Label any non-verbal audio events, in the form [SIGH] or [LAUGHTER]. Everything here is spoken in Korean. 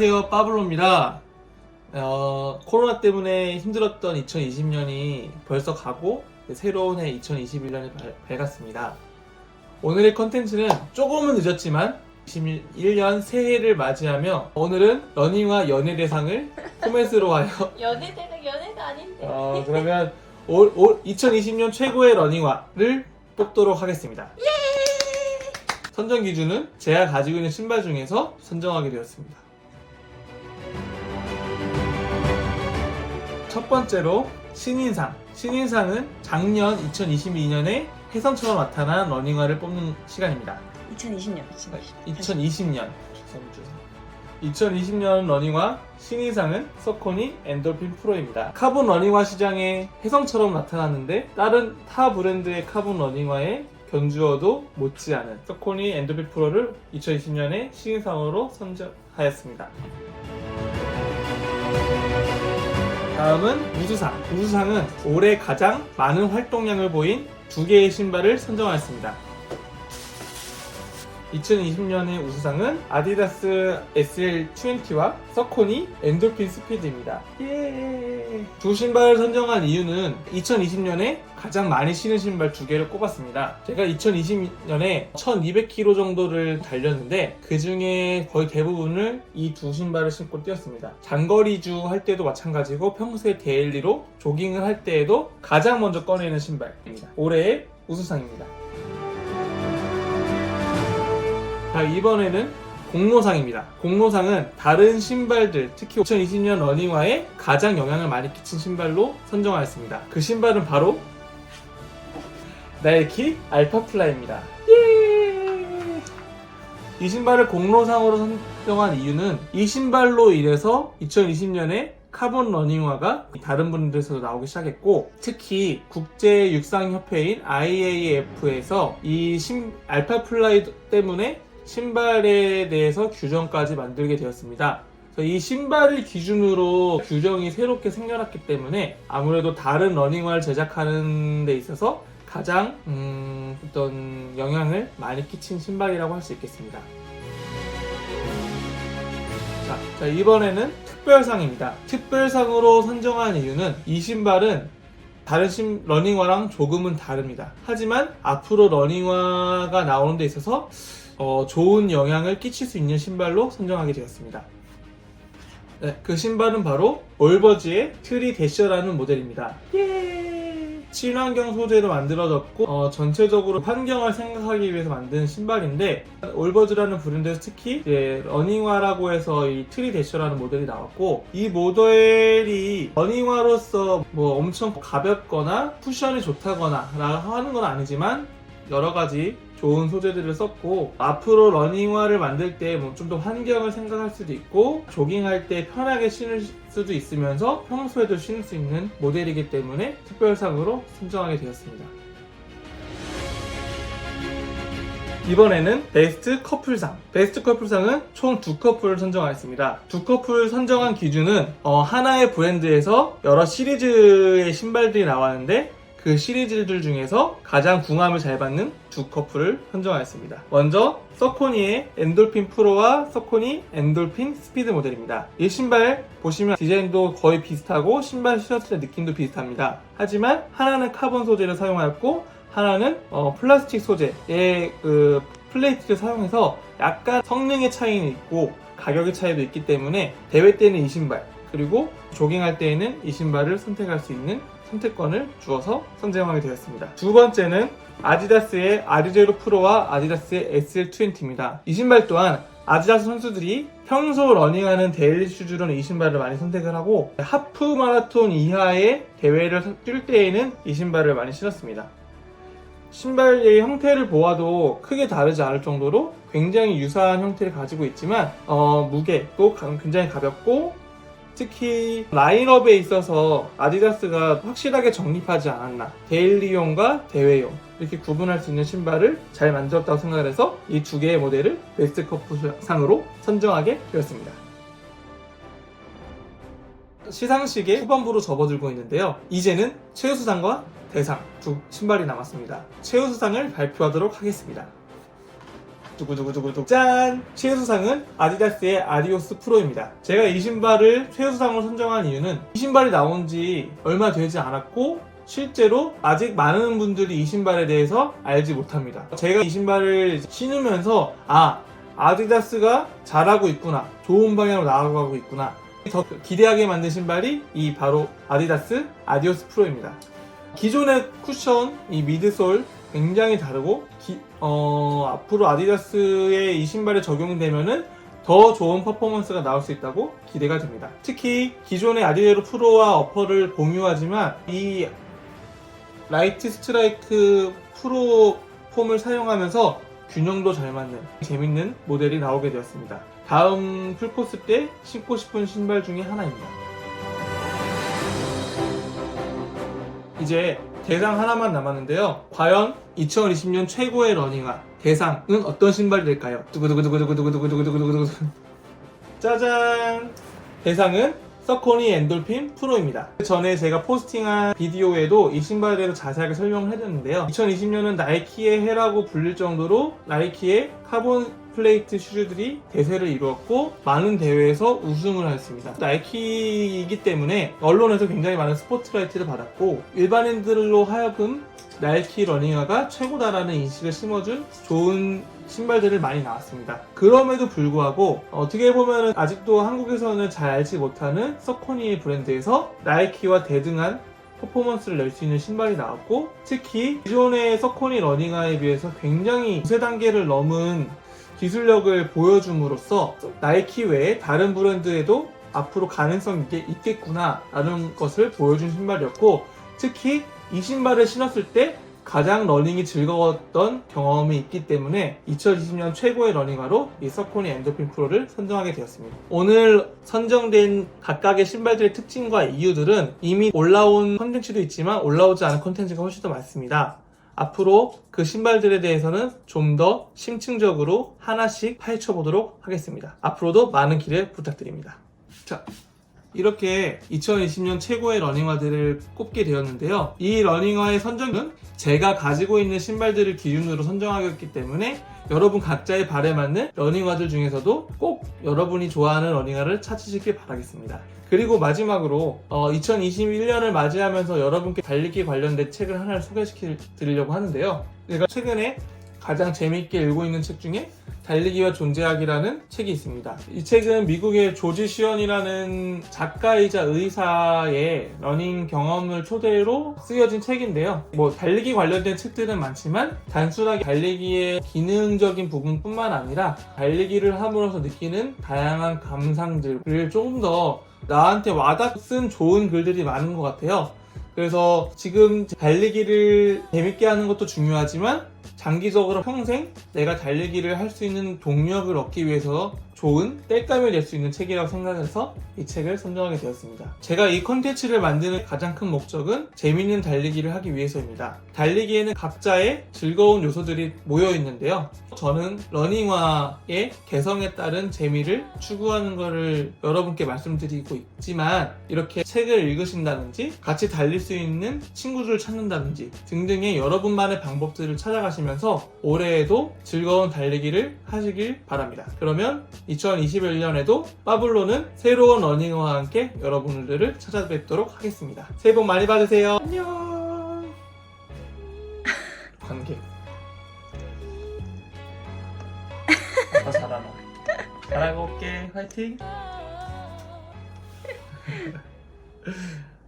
안녕하세요 빠블로입니다 어, 코로나 때문에 힘들었던 2020년이 벌써 가고 새로운 해 2021년이 밝았습니다 오늘의 컨텐츠는 조금은 늦었지만 21년 새해를 맞이하며 오늘은 러닝화 연예대상을 포맷으로 하여 [LAUGHS] 연애대가 연애가 아닌데. 어, 그러면 올, 올 2020년 최고의 러닝화를 뽑도록 하겠습니다. 선정 기준은 제가 가지고 있는 신발 중에서 선정하게 되었습니다. 첫 번째로 신인상. 신인상은 작년 2022년에 혜성처럼 나타난 러닝화를 뽑는 시간입니다. 2020년. 2020년. 2020년 2020년 러닝화 신인상은 서코니 엔돌핀 프로입니다. 카본 러닝화 시장에 혜성처럼 나타났는데 다른 타 브랜드의 카본 러닝화에 견주어도 못지않은 서코니 엔돌핀 프로를 2020년에 신인상으로 선정하였습니다. 다음은 우수상. 우수상은 올해 가장 많은 활동량을 보인 두 개의 신발을 선정하였습니다. 2020년의 우수상은 아디다스 SL20와 서코니 엔돌핀 스피드입니다. 예. 두 신발을 선정한 이유는 2020년에 가장 많이 신은 신발 두 개를 꼽았습니다. 제가 2020년에 1200km 정도를 달렸는데 그 중에 거의 대부분을 이 두 신발을 신고 뛰었습니다. 장거리주 할 때도 마찬가지고 평소에 데일리로 조깅을 할 때에도 가장 먼저 꺼내는 신발입니다. 올해의 우수상입니다. 자, 이번에는 공로상입니다. 공로상은 다른 신발들, 특히 2020년 러닝화에 가장 영향을 많이 끼친 신발로 선정하였습니다. 그 신발은 바로 나이키 알파플라입니다. 예! 이 신발을 공로상으로 선정한 이유는 이 신발로 인해서 2020년에 카본 러닝화가 다른 분들에서도 나오기 시작했고 특히 국제 육상 협회인 IAF에서 이 신, 알파플라이 때문에 신발에 대해서 규정까지 만들게 되었습니다. 이 신발을 기준으로 규정이 새롭게 생겨났기 때문에 아무래도 다른 러닝화를 제작하는 데 있어서 가장 음, 어떤 영향을 많이 끼친 신발이라고 할 수 있겠습니다. 자, 자, 이번에는 특별상입니다. 특별상으로 선정한 이유는 이 신발은 다른 신, 러닝화랑 조금은 다릅니다. 하지만 앞으로 러닝화가 나오는 데 있어서 어, 좋은 영향을 끼칠 수 있는 신발로 선정하게 되었습니다. 네, 그 신발은 바로 올버즈의 트리 대셔라는 모델입니다. 예! 친환경 소재로 만들어졌고 어, 전체적으로 환경을 생각하기 위해서 만든 신발인데 올버즈라는 브랜드에서 특히 러닝화라고 해서 이 트리 대셔라는 모델이 나왔고 이 모델이 러닝화로서 뭐 엄청 가볍거나 쿠션이 좋다거나 하는 건 아니지만 여러 가지 좋은 소재들을 썼고 앞으로 러닝화를 만들 때뭐좀더 환경을 생각할 수도 있고 조깅할 때 편하게 신을 수도 있으면서 평소에도 신을 수 있는 모델이기 때문에 특별상으로 선정하게 되었습니다. 이번에는 베스트 커플상. 베스트 커플상은 총 두 커플을 선정하였습니다. 두 커플 선정한 기준은 어, 하나의 브랜드에서 여러 시리즈의 신발들이 나왔는데 그 시리즈들 중에서 가장 궁합을 잘 받는 두 커플을 선정하였습니다. 먼저 서코니의 엔돌핀 프로와 서코니 엔돌핀 스피드 모델입니다. 이 신발 보시면 디자인도 거의 비슷하고 신발 신었을 때 느낌도 비슷합니다. 하지만 하나는 카본 소재를 사용하였고 하나는 어, 플라스틱 소재의 그 플레이트를 사용해서 약간 성능의 차이는 있고 가격의 차이도 있기 때문에 대회 때는 이 신발 그리고 조깅할 때에는 이 신발을 선택할 수 있는 선택권을 주어서 선정하게 되었습니다. 두 번째는 아디다스의 아디제로 프로와 아디다스의 SL20입니다. 이 신발 또한 아디다스 선수들이 평소 러닝하는 데일리 슈즈로는 이 신발을 많이 선택을 하고 하프 마라톤 이하의 대회를 뛸 때에는 이 신발을 많이 신었습니다. 신발의 형태를 보아도 크게 다르지 않을 정도로 굉장히 유사한 형태를 가지고 있지만 어, 무게도 굉장히 가볍고 특히 라인업에 있어서 아디다스가 확실하게 정립하지 않았나 데일리용과 대회용 이렇게 구분할 수 있는 신발을 잘 만들었다고 생각을 해서 이 두 개의 모델을 베스트 커플상으로 선정하게 되었습니다. 시상식의 후반부로 접어들고 있는데요. 이제는 최우수상과 대상 두 신발이 남았습니다. 최우수상을 발표하도록 하겠습니다. 두구두구두구두구 짠! 최우수상은 아디다스의 아디오스 프로입니다. 제가 이 신발을 최우수상으로 선정한 이유는 이 신발이 나온 지 얼마 되지 않았고 실제로 아직 많은 분들이 이 신발에 대해서 알지 못합니다. 제가 이 신발을 신으면서 아 아디다스가 잘하고 있구나 좋은 방향으로 나아가고 있구나 더 기대하게 만든 신발이 이 바로 아디다스 아디오스 프로입니다. 기존의 쿠션 이 미드솔 굉장히 다르고 기- 어, 앞으로 아디다스의 이 신발에 적용되면은 더 좋은 퍼포먼스가 나올 수 있다고 기대가 됩니다. 특히 기존의 아디에로 프로와 어퍼를 공유하지만 이 라이트 스트라이크 프로 폼을 사용하면서 균형도 잘 맞는 재밌는 모델이 나오게 되었습니다. 다음 풀코스 때 신고 싶은 신발 중에 하나입니다. 이제 대상 하나만 남았는데요. 과연 2020년 최고의 러닝화 대상은 어떤 신발이 될까요? 두구두구두구두구두구두구두구두구두구 짜잔! 대상은 서코니 엔돌핀 프로입니다. 전에 제가 포스팅한 비디오에도 이 신발에 대해서 자세하게 설명을 해드렸는데요. 2020년은 나이키의 해라고 불릴 정도로 나이키의 카본 플레이트 슈즈들이 대세를 이루었고 많은 대회에서 우승을 했습니다. 나이키이기 때문에 언론에서 굉장히 많은 스포트라이트를 받았고 일반인들로 하여금 나이키 러닝화가 최고다라는 인식을 심어준 좋은 신발들을 많이 나왔습니다. 그럼에도 불구하고 어떻게 보면 아직도 한국에서는 잘 알지 못하는 서코니 브랜드에서 나이키와 대등한 퍼포먼스를 낼 수 있는 신발이 나왔고 특히 기존의 서코니 러닝화에 비해서 굉장히 두세 단계를 넘은 기술력을 보여줌으로써 나이키 외에 다른 브랜드에도 앞으로 가능성이 있게 있겠구나 라는 것을 보여준 신발이었고 특히 이 신발을 신었을 때 가장 러닝이 즐거웠던 경험이 있기 때문에 2020년 최고의 러닝화로 이 서코니 엔도핀 프로를 선정하게 되었습니다. 오늘 선정된 각각의 신발들의 특징과 이유들은 이미 올라온 컨텐츠도 있지만 올라오지 않은 컨텐츠가 훨씬 더 많습니다. 앞으로 그 신발들에 대해서는 좀 더 심층적으로 하나씩 파헤쳐 보도록 하겠습니다. 앞으로도 많은 기대 부탁드립니다. 자, 이렇게 2020년 최고의 러닝화들을 꼽게 되었는데요. 이 러닝화의 선정은 제가 가지고 있는 신발들을 기준으로 선정하였기 때문에 여러분 각자의 발에 맞는 러닝화들 중에서도 꼭 여러분이 좋아하는 러닝화를 찾으시길 바라겠습니다. 그리고 마지막으로 2021년을 맞이하면서 여러분께 달리기 관련된 책을 하나를 소개시켜 드리려고 하는데요. 제가 최근에 가장 재미있게 읽고 있는 책 중에 달리기와 존재하기라는 책이 있습니다. 이 책은 미국의 조지 시언이라는 작가이자 의사의 러닝 경험을 토대로 쓰여진 책인데요. 뭐 달리기 관련된 책들은 많지만 단순하게 달리기의 기능적인 부분뿐만 아니라 달리기를 함으로써 느끼는 다양한 감상들을 조금 더 나한테 와닿은 좋은 글들이 많은 것 같아요. 그래서 지금 달리기를 재밌게 하는 것도 중요하지만 장기적으로 평생 내가 달리기를 할 수 있는 동력을 얻기 위해서 좋은 땔감을 낼수 있는 책이라고 생각해서 이 책을 선정하게 되었습니다. 제가 이 컨텐츠를 만드는 가장 큰 목적은 재밌는 달리기를 하기 위해서입니다. 달리기에는 각자의 즐거운 요소들이 모여 있는데요. 저는 러닝화의 개성에 따른 재미를 추구하는 것을 여러분께 말씀드리고 있지만 이렇게 책을 읽으신다든지 같이 달릴 수 있는 친구들을 찾는다든지 등등의 여러분만의 방법들을 찾아가시면 서 올해에도 즐거운 달리기를 하시길 바랍니다. 그러면 2021년에도 파블로는 새로운 러닝화와 함께 여러분들을 찾아뵙도록 하겠습니다. 새해 복 많이 받으세요. 안녕. 관계. 아빠 잘하나. 잘하고 올게. 화이팅. [LAUGHS]